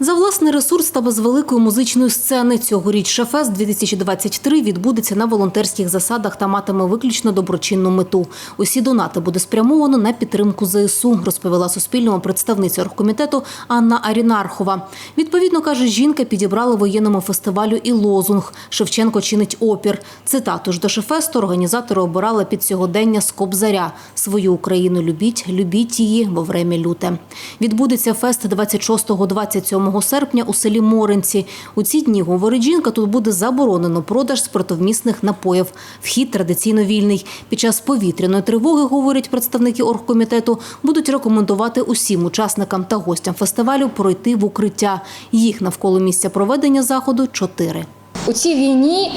За власний ресурс та без великої музичної сцени цьогоріч Шефест 2023 відбудеться на волонтерських засадах та матиме виключно доброчинну мету. Усі донати буде спрямовано на підтримку ЗСУ, розповіла Суспільному представниця оргкомітету Анна Арінархова. Відповідно, каже, жінка підібрала воєнному фестивалю і лозунг «Шевченко чинить опір». Цитату ж до Шефесту організатори обирали під сьогодення з Кобзаря «Свою Україну любіть, любіть її во время люте». Відбудеться фест 26-27 серпня у селі Моринці. У ці дні, говорить жінка, тут буде заборонено продаж спиртовмісних напоїв. Вхід традиційно вільний. Під час повітряної тривоги, говорять представники оргкомітету, будуть рекомендувати усім учасникам та гостям фестивалю пройти в укриття. Їх навколо місця проведення заходу чотири. У цій війні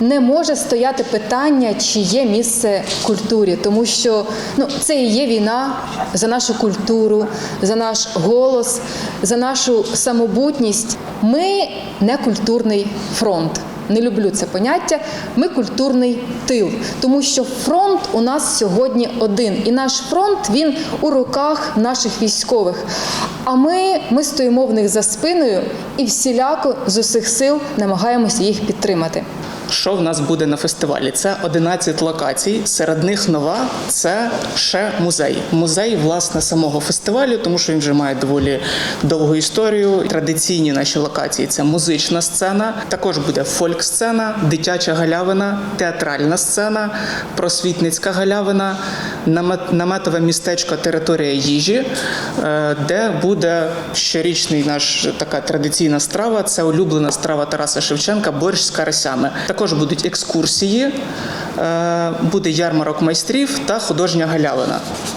не може стояти питання, чи є місце культурі, тому що ну, це і є війна за нашу культуру, за наш голос, за нашу самобутність. Ми не культурний фронт. Не люблю це поняття. Ми культурний тил, тому що фронт у нас сьогодні один, і наш фронт він у руках наших військових. А ми, ми стоїмо в них за спиною і всіляко з усіх сил намагаємося їх підтримати. Що в нас буде на фестивалі? Це 11 локацій. Серед них нова це ще музей. Музей власне самого фестивалю, тому що він вже має доволі довгу історію. Традиційні наші локації це музична сцена. Також буде фольк-сцена, дитяча галявина, театральна сцена, просвітницька галявина, намет- наметове містечко територія їжі, е, де буде щорічний наш така традиційна страва. Це улюблена страва Тараса Шевченка борщ з карасями. Також будуть екскурсії, е, буде ярмарок майстрів та художня галявина.